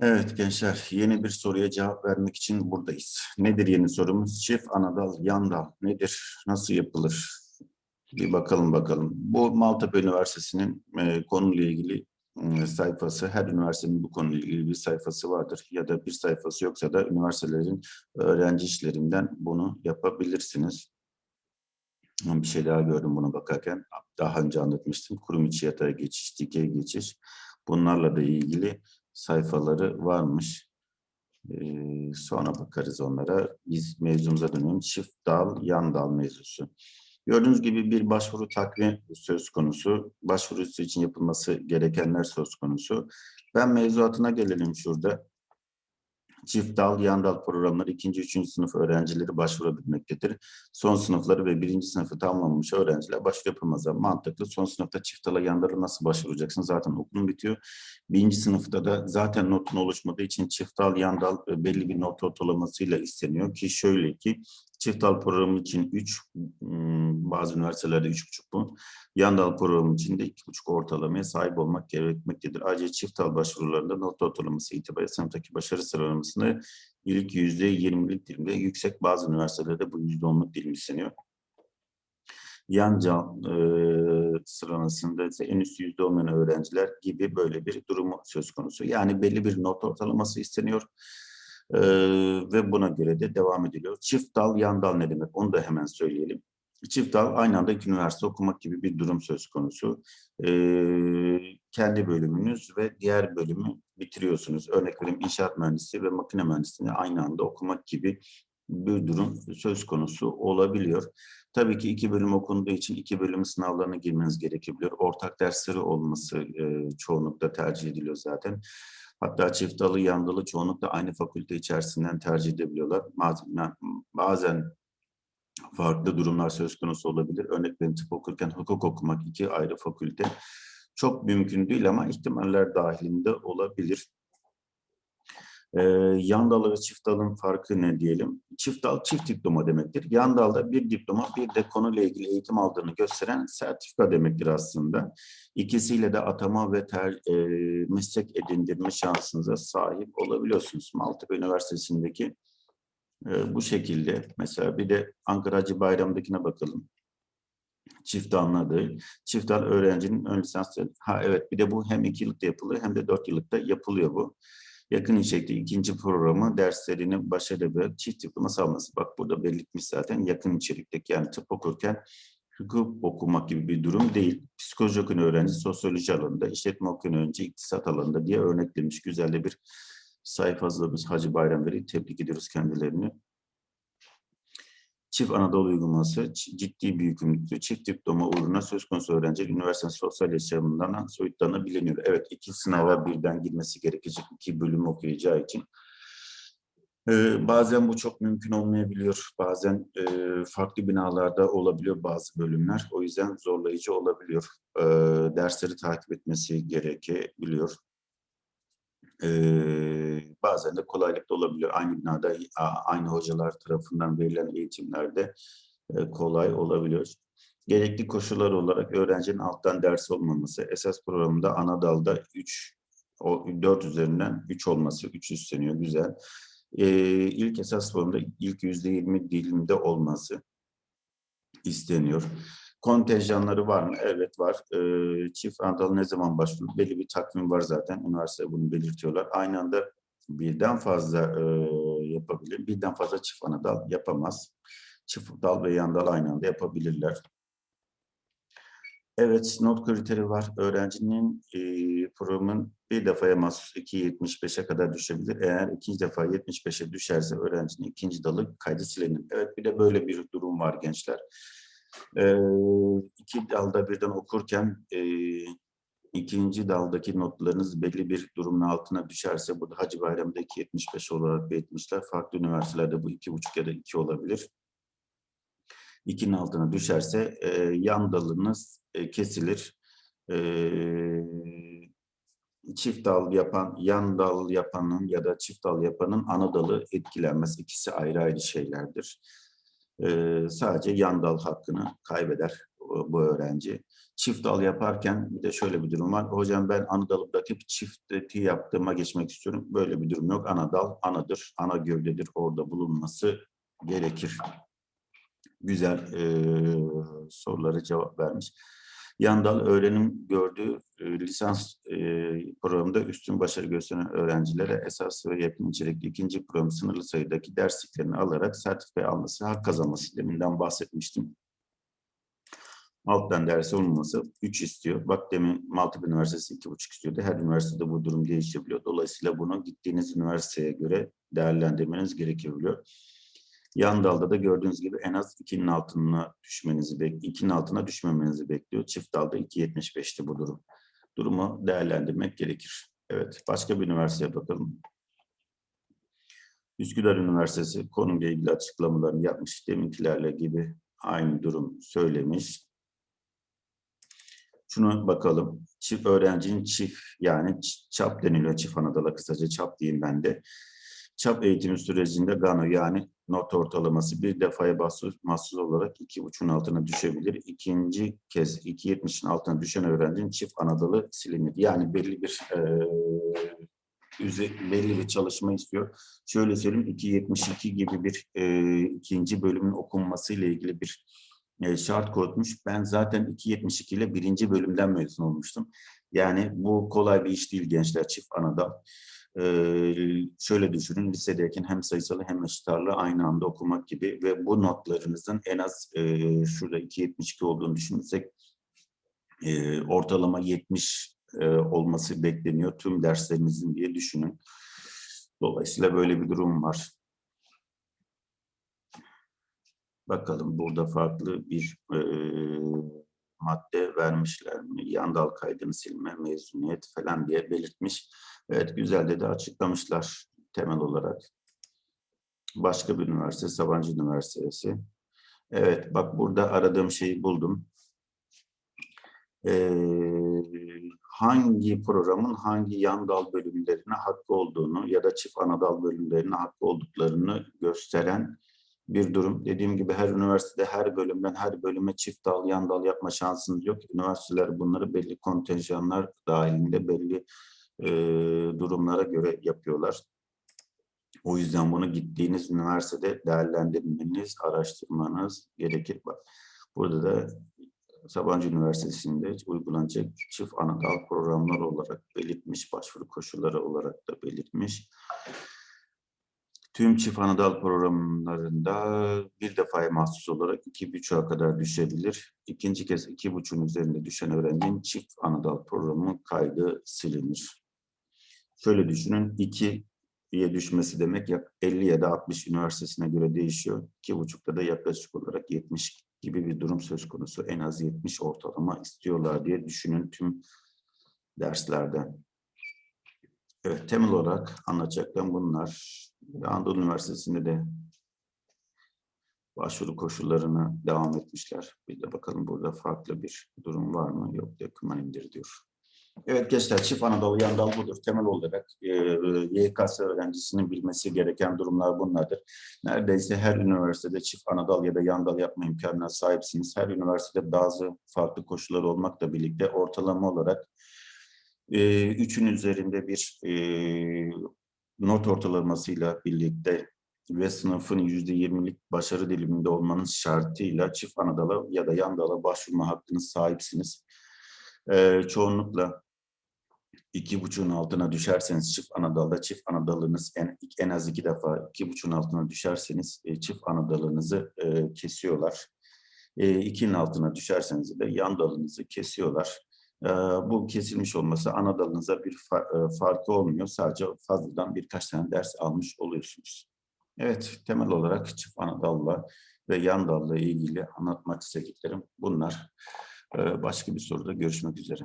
Evet gençler, yeni bir soruya cevap vermek için buradayız. Nedir yeni sorumuz? Çift anadal, yandal nedir? Nasıl yapılır? Bir bakalım bakalım. Bu Maltepe Üniversitesi'nin e, konuyla ilgili e, sayfası, her üniversitenin bu konuyla ilgili bir sayfası vardır. Ya da bir sayfası yoksa da üniversitelerin öğrenci işlerinden bunu yapabilirsiniz. Bir şey daha gördüm buna bakarken. Daha önce anlatmıştım. Kurum içi yatağa geçiş, dikey geçiş. Bunlarla da ilgili sayfaları varmış. Ee, sonra bakarız onlara. Biz mevzumuza dönelim. Çift dal, yan dal mevzusu. Gördüğünüz gibi bir başvuru takvimi söz konusu. Başvurusu için yapılması gerekenler söz konusu. Ben mevzuatına gelelim şurada. Çift dal, yan dal programları ikinci, üçüncü sınıf öğrencileri başvurabilmektedir. Son sınıfları ve birinci sınıfı tamamlamış öğrenciler başvuru yapamazlar. Mantıklı. Son sınıfta çift dala, yan dala nasıl başvuracaksın? Zaten okulun bitiyor. Birinci sınıfta da zaten notun oluşmadığı için çift dal, yan dal e, belli bir not ortalamasıyla isteniyor ki şöyle ki çift dal programı için 3, bazı üniversitelerde 3,5 bu. Yan dal programı için de 2,5 ortalamaya sahip olmak gerekmektedir. Ayrıca çift dal başvurularında not ortalaması itibariyle sınıftaki başarı sıralamasında ilk yüzde 20'lik dilimde yüksek bazı üniversitelerde bu yüzde 10'luk dilim isteniyor. Yan dal e, sıralamasında ise en üst yüzde olmayan öğrenciler gibi böyle bir durumu söz konusu. Yani belli bir not ortalaması isteniyor. Ee, ve buna göre de devam ediliyor. Çift dal, yan dal ne demek? Onu da hemen söyleyelim. Çift dal aynı anda iki üniversite okumak gibi bir durum söz konusu. Ee, kendi bölümünüz ve diğer bölümü bitiriyorsunuz. Örnek vereyim inşaat mühendisliği ve makine mühendisliğini aynı anda okumak gibi bir durum söz konusu olabiliyor. Tabii ki iki bölüm okunduğu için iki bölüm sınavlarına girmeniz gerekebiliyor. Ortak dersleri olması e, çoğunlukla tercih ediliyor zaten. Hatta çift dalı, yan dalı çoğunlukla aynı fakülte içerisinden tercih edebiliyorlar. Bazen, bazen farklı durumlar söz konusu olabilir. Örnek veriyorum tıp okurken hukuk okumak iki ayrı fakülte. Çok mümkün değil ama ihtimaller dahilinde olabilir. Ee, yan dal ve çift dalın farkı ne diyelim? Çift dal çift diploma demektir. Yan dalda bir diploma bir de konuyla ilgili eğitim aldığını gösteren sertifika demektir aslında. İkisiyle de atama ve ter, e, meslek edindirme şansınıza sahip olabiliyorsunuz. Maltepe Üniversitesi'ndeki e, bu şekilde. Mesela bir de Ankara Hacı Bayram'dakine bakalım. Çift anladığı, çift dal öğrencinin ön lisans. Ha evet bir de bu hem iki yıllıkta yapılıyor hem de dört yıllıkta yapılıyor bu yakın içerikli ikinci programı derslerini başarılı çift diploması alması. Bak burada belirtmiş zaten yakın içerikteki yani tıp okurken hukuk okumak gibi bir durum değil. Psikoloji okuyan öğrenci sosyoloji alanında, işletme okuyan öğrenci iktisat alanında diye örneklemiş. Güzel de bir sayfa hazırlamış Hacı Bayram Veli. Tebrik ediyoruz kendilerini. Çift Anadolu uygulaması ciddi bir yükümlülüktür. Çift diploma uğruna söz konusu öğrenci üniversite sosyal yaşamından soyutlanabiliyor. Evet iki sınava birden girmesi gerekecek iki bölüm okuyacağı için. Ee, bazen bu çok mümkün olmayabiliyor. Bazen e, farklı binalarda olabiliyor bazı bölümler. O yüzden zorlayıcı olabiliyor. Ee, dersleri takip etmesi gerekebiliyor. Bazen de kolaylık da olabilir. Aynı binada aynı hocalar tarafından verilen eğitimlerde e, kolay olabiliyor. Gerekli koşullar olarak öğrencinin alttan ders olmaması, esas programında ana dalda 3, 4 üzerinden 3 olması, 3 üstleniyor, güzel. Ee, ilk esas programda ilk %20 dilimde olması isteniyor. Kontenjanları var mı? Evet var. E, çift anadal ne zaman başlıyor? Belli bir takvim var zaten. Üniversite bunu belirtiyorlar. Aynı anda birden fazla e, yapabilir. Birden fazla çift anadal yapamaz. Çift dal ve yan dal aynı anda yapabilirler. Evet, not kriteri var. Öğrencinin e, programın bir defaya mahsus 2.75'e kadar düşebilir. Eğer ikinci defa 75'e düşerse öğrencinin ikinci dalı kaydı silinir. Evet, bir de böyle bir durum var gençler. E, iki dalda birden okurken e, ikinci daldaki notlarınız belli bir durumun altına düşerse bu da Hacı Bayram'da 2.75 olarak belirtmişler. Farklı üniversitelerde bu 2.5 ya da 2 olabilir. 2'nin altına düşerse e, yan dalınız e, kesilir. E, çift dal yapan, yan dal yapanın ya da çift dal yapanın ana dalı etkilenmez. İkisi ayrı ayrı şeylerdir e, sadece yan dal hakkını kaybeder. E, bu, öğrenci. Çift dal yaparken bir de şöyle bir durum var. Hocam ben ana dalı bırakıp çifti yaptığıma geçmek istiyorum. Böyle bir durum yok. Ana dal anadır, ana gövdedir. Orada bulunması gerekir. Güzel eee sorulara cevap vermiş. Yandal öğrenim gördüğü e, lisans e, programında üstün başarı gösteren öğrencilere esas ve yakın içerikli ikinci program sınırlı sayıdaki dersliklerini alarak sertifika alması, hak kazanma sisteminden bahsetmiştim. Alttan ders olmaması 3 istiyor. Bak demin Maltepe Üniversitesi 2,5 istiyordu. Her üniversitede bu durum değişebiliyor. Dolayısıyla bunu gittiğiniz üniversiteye göre değerlendirmeniz gerekebiliyor. Yan dalda da gördüğünüz gibi en az 2'nin altına düşmenizi bek 2'nin altına düşmemenizi bekliyor. Çift dalda 2.75'ti bu durum. Durumu değerlendirmek gerekir. Evet, başka bir üniversiteye bakalım. Üsküdar Üniversitesi konuyla ilgili açıklamalarını yapmış. Deminkilerle gibi aynı durum söylemiş. Şunu bakalım. Çift öğrencinin çift yani çap deniliyor çift Anadolu kısaca çap diyeyim ben de. Çap eğitimi sürecinde GANO yani not ortalaması bir defaya mahsus, mahsus olarak iki buçuğun altına düşebilir. İkinci kez 2.70'in altına düşen öğrencinin çift Anadolu silinir. Yani belli bir üze- belli bir çalışma istiyor. Şöyle söyleyeyim 2.72 gibi bir eee, ikinci bölümün okunması ile ilgili bir e, şart koymuş. Ben zaten 2.72 ile birinci bölümden mezun olmuştum. Yani bu kolay bir iş değil gençler çift anadal. Şöyle düşünün lisedeyken hem sayısalı hem eşit ağırlığı aynı anda okumak gibi ve bu notlarınızın en az şurada 2.72 olduğunu düşünürsek ortalama 70 e, olması bekleniyor tüm derslerinizin diye düşünün. Dolayısıyla böyle bir durum var. Bakalım burada farklı bir e, madde vermişler mi? Yandal kaydını silme, mezuniyet falan diye belirtmiş. Evet güzel de de açıklamışlar temel olarak. Başka bir üniversite, Sabancı Üniversitesi. Evet bak burada aradığım şeyi buldum. Ee, hangi programın hangi yan dal bölümlerine hakkı olduğunu ya da çift ana dal bölümlerine hakkı olduklarını gösteren bir durum. Dediğim gibi her üniversitede her bölümden her bölüme çift dal, yan dal yapma şansınız yok. Üniversiteler bunları belli kontenjanlar dahilinde belli e, durumlara göre yapıyorlar. O yüzden bunu gittiğiniz üniversitede değerlendirmeniz, araştırmanız gerekir. Burada da Sabancı Üniversitesi'nde uygulanacak çift ana dal programlar olarak belirtmiş, başvuru koşulları olarak da belirtmiş. Tüm çift anadal programlarında bir defaya mahsus olarak iki buçuğa kadar düşebilir. İkinci kez iki buçuğun üzerinde düşen öğrencinin çift anadal programı kaydı silinir. Şöyle düşünün, ikiye düşmesi demek yak 50 ya da 60 üniversitesine göre değişiyor. İki buçukta da yaklaşık olarak 70 gibi bir durum söz konusu. En az 70 ortalama istiyorlar diye düşünün tüm derslerde. Evet, temel olarak anlatacaklarım bunlar. Anadolu Üniversitesi'nde de başvuru koşullarına devam etmişler. Bir de bakalım burada farklı bir durum var mı? Yok, yakından indir diyor. Evet gençler, çift Anadolu Yandal budur. Temel olarak e, YKS öğrencisinin bilmesi gereken durumlar bunlardır. Neredeyse her üniversitede çift Anadal ya da Yandal yapma imkanına sahipsiniz. Her üniversitede bazı farklı koşullar olmakla birlikte ortalama olarak e, üçün üzerinde bir e, not ortalamasıyla birlikte ve sınıfın yüzde yirmilik başarı diliminde olmanız şartıyla çift anadala ya da yandala başvurma hakkınız sahipsiniz. E, çoğunlukla iki buçuğun altına düşerseniz çift anadalda çift anadalınız en, en az iki defa iki buçuğun altına düşerseniz e, çift anadalınızı e, kesiyorlar. E, ikinin altına düşerseniz de yan dalınızı kesiyorlar. E, bu kesilmiş olması ana dalınıza bir e, farkı olmuyor. Sadece fazladan birkaç tane ders almış oluyorsunuz. Evet, temel olarak çift ana dalla ve yan dalla ilgili anlatmak istediklerim bunlar. E, başka bir soruda görüşmek üzere.